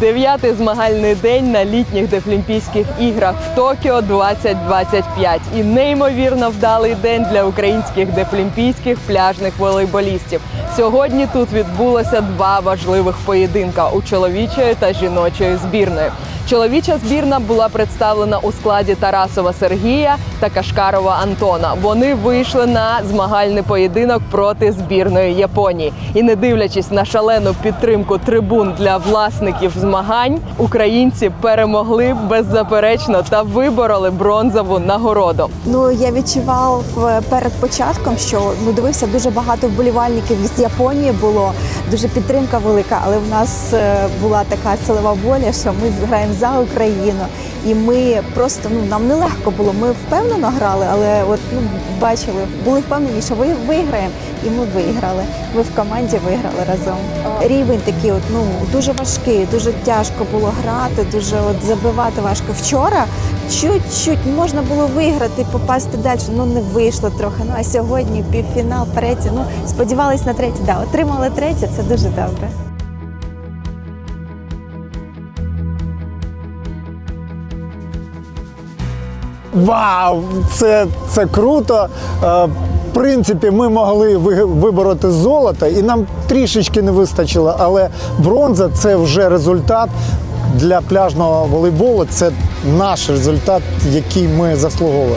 Дев'ятий змагальний день на літніх Дефлімпійських іграх в Токіо 2025. І неймовірно вдалий день для українських дефлімпійських пляжних волейболістів. Сьогодні тут відбулося два важливих поєдинка у чоловічої та жіночої збірної. Чоловіча збірна була представлена у складі Тарасова Сергія та Кашкарова Антона. Вони вийшли на змагальний поєдинок проти збірної Японії. І не дивлячись на шалену підтримку трибун для власників змагань, українці перемогли беззаперечно та вибороли бронзову нагороду. Ну я відчував е, перед початком, що ну дивився дуже багато вболівальників з Японії було дуже підтримка велика. Але в нас е, була така силова воля, що ми граємо за Україну, і ми просто ну нам нелегко було. Ми впевнено грали, але от ну бачили, були впевнені, що ви виграємо, і ми виграли. Ми в команді виграли разом. Рівень такий, от ну дуже важкий, дуже тяжко було грати, дуже от забивати важко. Вчора чуть-чуть можна було виграти, попасти далі. Ну не вийшло трохи. Ну а сьогодні півфінал, третє. Ну сподівались на третє. Да, отримали третє. Це дуже добре. Вау! Це, це круто. Е, В принципі, ми могли ви- вибороти золото, і нам трішечки не вистачило, але бронза це вже результат для пляжного волейболу. Це наш результат, який ми заслуговуємо.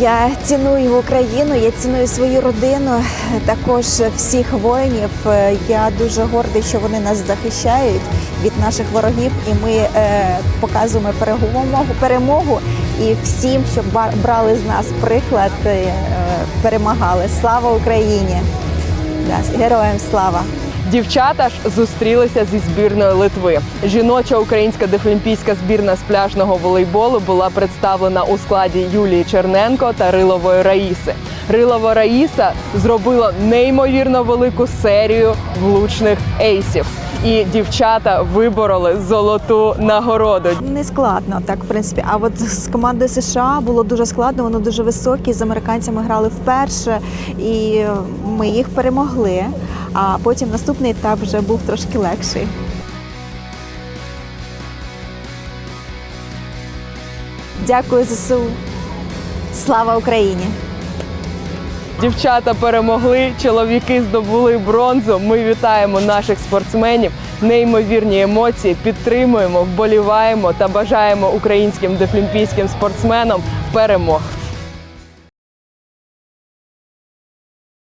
Я ціную Україну, я ціную свою родину, також всіх воїнів. Е, Я дуже гордий, що вони нас захищають від наших ворогів, і ми е, показуємо перемогу, перемогу. І всім, щоб брали з нас приклад, е, перемагали. Слава Україні! Героям слава! Дівчата ж зустрілися зі збірною Литви. Жіноча українська дефлімпійська збірна з пляжного волейболу була представлена у складі Юлії Черненко та Рилової Раїси. Рилова Раїса зробила неймовірно велику серію влучних ейсів. І дівчата вибороли золоту нагороду. Не складно, так в принципі. А от з командою США було дуже складно, вони дуже високі. З американцями грали вперше, і ми їх перемогли. А потім наступний етап вже був трошки легший. Дякую ЗСУ. Слава Україні! Дівчата перемогли, чоловіки здобули бронзу. Ми вітаємо наших спортсменів. Неймовірні емоції, підтримуємо, вболіваємо та бажаємо українським дефлімпійським спортсменам перемог.